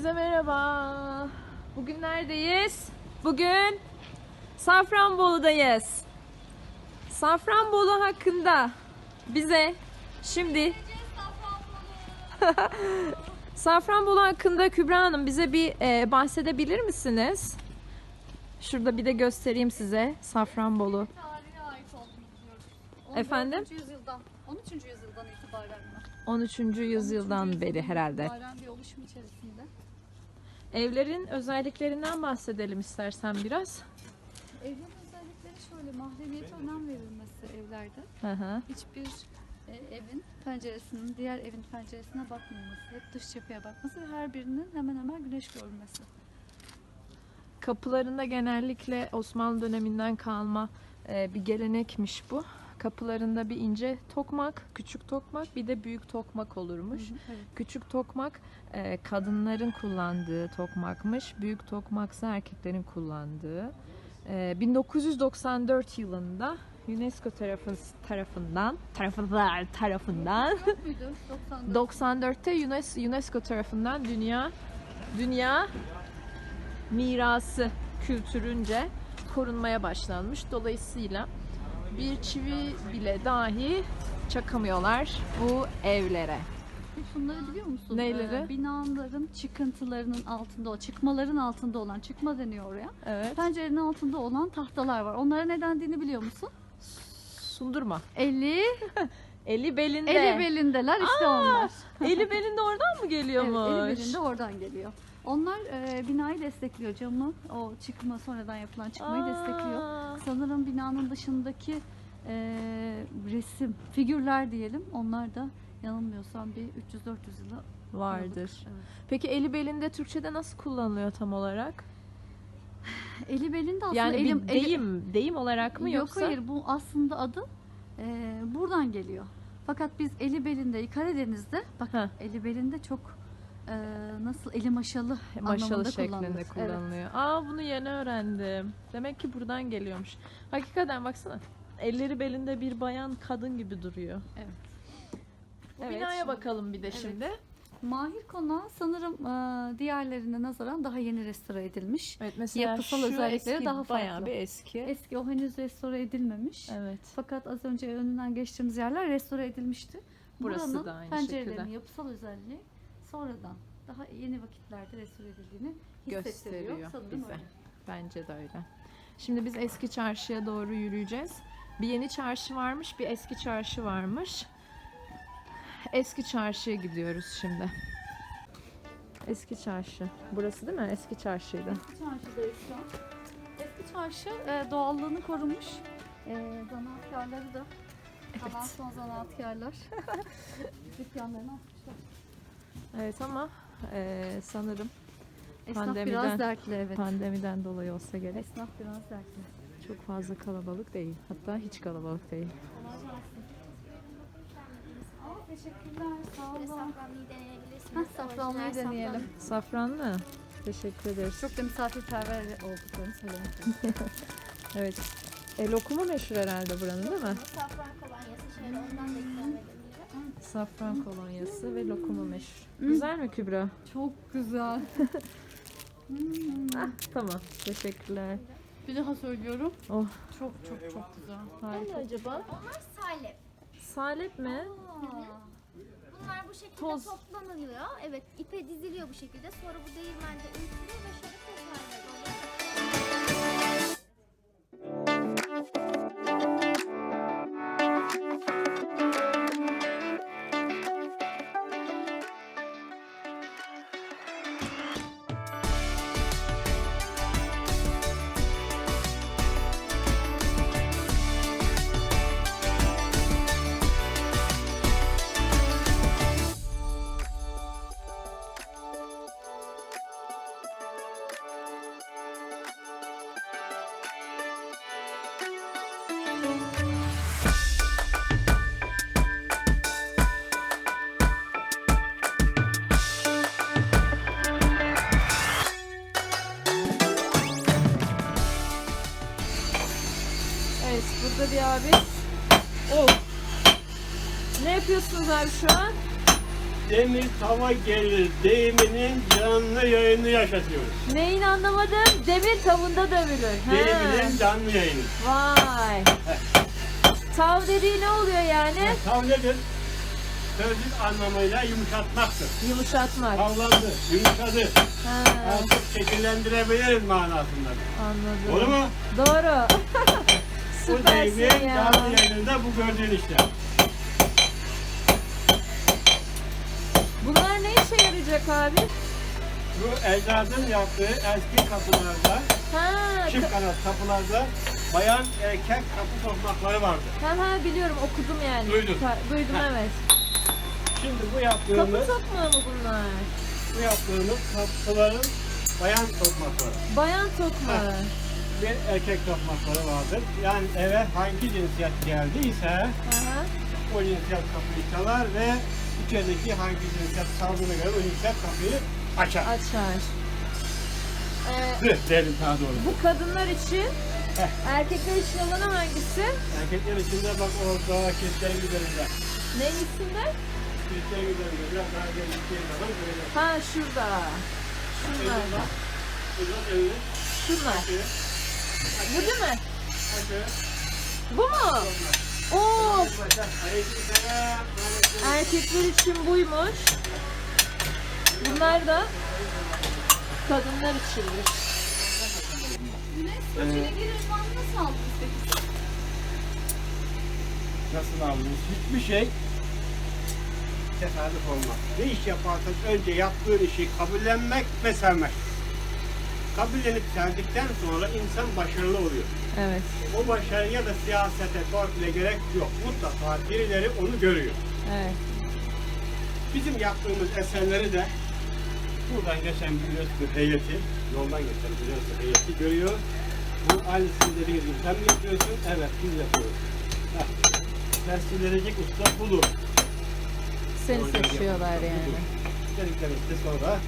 Herkese merhaba. Bugün neredeyiz? Bugün Safranbolu'dayız. Safranbolu hakkında bize şimdi Safranbolu hakkında Kübra Hanım bize bir e, bahsedebilir misiniz? Şurada bir de göstereyim size Safranbolu. Tarihine ait olduğunu biliyoruz. Efendim? 14. yüzyıldan, 13. yüzyıldan itibaren mi? 13. 13. yüzyıldan beri herhalde. itibaren bir oluşum içerisinde. Evlerin özelliklerinden bahsedelim istersen biraz. Evlerin özellikleri şöyle, mahremiyete önem verilmesi evlerde. Hı hı. Hiçbir e, evin penceresinin diğer evin penceresine bakmaması, hep dış cepheye bakması ve her birinin hemen hemen güneş görülmesi. Kapılarında genellikle Osmanlı döneminden kalma e, bir gelenekmiş bu. Kapılarında bir ince tokmak, küçük tokmak, bir de büyük tokmak olurmuş. Hı hı, Evet. Küçük tokmak e, kadınların kullandığı tokmakmış. Büyük tokmaksa erkeklerin kullandığı. E, 1994 yılında UNESCO tarafın, tarafından tarafından tarafından Yok muydu? 94. 94'te UNESCO, UNESCO tarafından dünya dünya mirası kültürünce korunmaya başlanmış. Dolayısıyla bir çivi bile dahi çakamıyorlar bu evlere. Şunları biliyor musun? Neyleri? Ee, binaların çıkıntılarının altında, o çıkmaların altında olan, çıkma deniyor oraya. Evet. Pencerenin altında olan tahtalar var. Onlara ne dendiğini biliyor musun? Sundurma. Eli, Eli belinde. eli belindeler işte onlar. Eli belinde oradan mı Evet, geliyormuş? eli belinde oradan geliyor. Onlar e, binayı destekliyor camı. O çıkma sonradan yapılan çıkmayı destekliyor. Aa, Sanırım binanın dışındaki e, resim, figürler diyelim. Onlar da yanılmıyorsam bir 300-400 yıla Vardır. Evet. Peki eli belinde Türkçe'de nasıl kullanılıyor tam olarak? Eli belinde aslında Yani elim, bir eli- deyim, deyim olarak mı Yok yoksa? hayır bu aslında adı e, buradan geliyor. Fakat biz eli belinde Karadeniz'de bak Heh. eli belinde çok e, nasıl eli maşalı Maşalı anlamında şeklinde kullanılır. Evet. kullanılıyor. Aa bunu yeni öğrendim. Demek ki buradan geliyormuş. Hakikaten baksana. Elleri belinde bir bayan kadın gibi duruyor. Evet. Bu Evet, binaya şimdi- bakalım bir de Evet. şimdi. Mahir Konağı sanırım e, diğerlerine nazaran daha yeni restore edilmiş. Evet mesela Yapısal şu özellikleri eski, daha bayağı farklı. bir eski. Eski o henüz restore edilmemiş. Evet. Fakat az önce önünden geçtiğimiz yerler restore edilmişti. Burası Buranın da aynı pencerelerinin şekilde. yapısal özelliği sonradan daha yeni vakitlerde restore edildiğini hissettiriyor. Gösteriyor Sanırım bize. öyle. Bence de öyle. Şimdi biz eski çarşıya doğru yürüyeceğiz. Bir yeni çarşı varmış, bir eski çarşı varmış. Eski çarşıya gidiyoruz şimdi. Eski çarşı. Burası değil mi? Eski çarşıydı. Eski çarşıdayız şu an. Eski çarşı e, doğallığını korumuş. E, zanaatkarları da kalan son zanaatkarlar dükkanlarını açmışlar. Evet ama eee, sanırım Esnaf Pandemiden- biraz dertli evet. pandemiden dolayı olsa gerek Esnaf biraz dertli. çok fazla kalabalık değil. Hatta hiç kalabalık değil. Teşekkürler. Sağ olun. Safranlıyı deneyebilirsiniz. Heh, safranlıyı deneyelim. Safranlı. Teşekkür ederiz. Çok da misafirperver olduklarını söylemek. Evet. E, lokumu meşhur herhalde buranın değil mi? safran. Kolonyası şöyle ondan da ikram edebilirim. Safran kolonyası ve lokumu meşhur. Güzel mi Kübra? Çok güzel. Ah, tamam. Teşekkürler. Bir daha söylüyorum. Oh, Çok çok çok güzel. harika. acaba? Onlar salep. Salep mi? Bunlar bu şekilde Toz. toplanılıyor. Evet ipe diziliyor bu şekilde. Sonra bu değirmende öğütülüyor ve şöyle yapıyorsunuz abi şu an? demir tava gelir deyiminin canlı yayını yaşatıyoruz. Neyin anlamadım? Demir tavında dövülür. Ha. Deyiminin canlı yayını. Vay. Tav dediği ne oluyor yani? Tav nedir? Sözlük anlamıyla yumuşatmaktır. Yumuşatmak. Tavlandı, yumuşadı. Ha. Artık şekillendirebiliriz manasında. Anladım. Doğru mu? Doğru. Bu Süpersin deyimin ya. canlı yayınında bu gördüğün işte. Bunlar ne işe yarayacak abi? Bu ecdadın yaptığı eski kapılarda, Ha, çift kanat kapılarda bayan erkek kapı sokmakları vardı. ha, ha biliyorum okudum yani. Duydun. Ta- duydum Ha. evet. Şimdi bu Kapı yaptığımız, sokmağı mı bunlar? bu yaptığımız kapıların bayan sokmakları. Bayan tokmağı. Bir erkek sokmakları vardır. Yani eve hangi cinsiyet geldiyse Aha. o cinsiyet kapıyı çalar ve içerideki hangi cinsiyet çaldığına göre o cinsiyet kapıyı açar. Açar. Ee, derim daha doğrusu. bu kadınlar için, Heh. erkekler için olanı hangisi? Erkekler içinde bak orada kilitlerin üzerinde. Ne içinde? Kilitlerin üzerinde biraz daha geliştiği zaman böyle. Ha şurada. Şunlar. Şurada, şurada elini Şunlar. Bu değil mi? açıyor. Bu mu? Oo, erkekler için buymuş. Bunlar da kadınlar içinmiş. Güneş girir falan nasıl aldınız peki? Nasıl aldınız? Hiçbir şey tesadüf olmaz. Ne iş yaparsan önce yaptığın işi kabullenmek ve sevmek. Kabullenip sevdikten sonra insan başarılı oluyor. Evet. O başarıya da siyasete, torpile gerek yok. Mutlaka birileri onu görüyor. Evet. Bizim yaptığımız eserleri de buradan geçen üniversite heyeti, yoldan geçen üniversite heyeti görüyor. Bu aynı sizin dediğiniz gibi sen mi yapıyorsun? Evet biz yapıyoruz. Heh. Usta budur. Seni seçiyorlar yani. Dedikleri işte sonra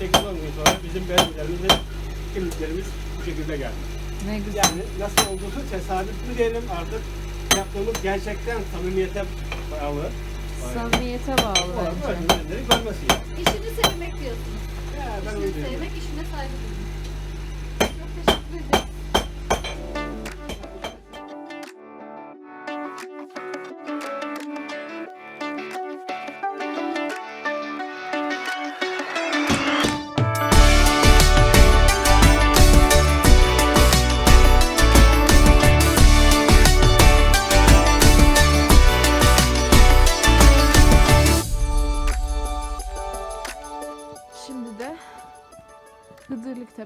8-10 gün sonra bizim belgelerimiz ve kimliklerimiz bu şekilde geldi. Ne güzel. Yani nasıl olduğunu tesadüf mü diyelim artık yaptığımız gerçekten samimiyete bağlı. Samimiyete bağlı bence. Öğretmenleri görmesi yani. İşini sevmek diyorsunuz. Ya ben İşini diyorum. sevmek, işine saygı duymak.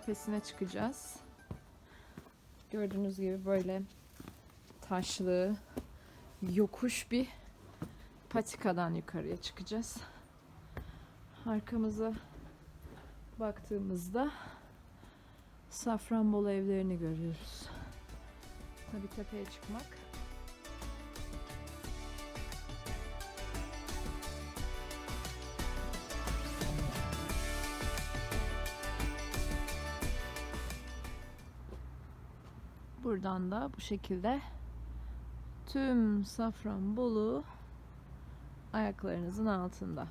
Tepesi'ne çıkacağız. Gördüğünüz gibi böyle taşlı, yokuş bir patikadan yukarıya çıkacağız. Arkamıza baktığımızda Safranbolu evlerini görüyoruz. Tabii tepeye çıkmak Buradan da bu şekilde tüm Safranbolu ayaklarınızın altında.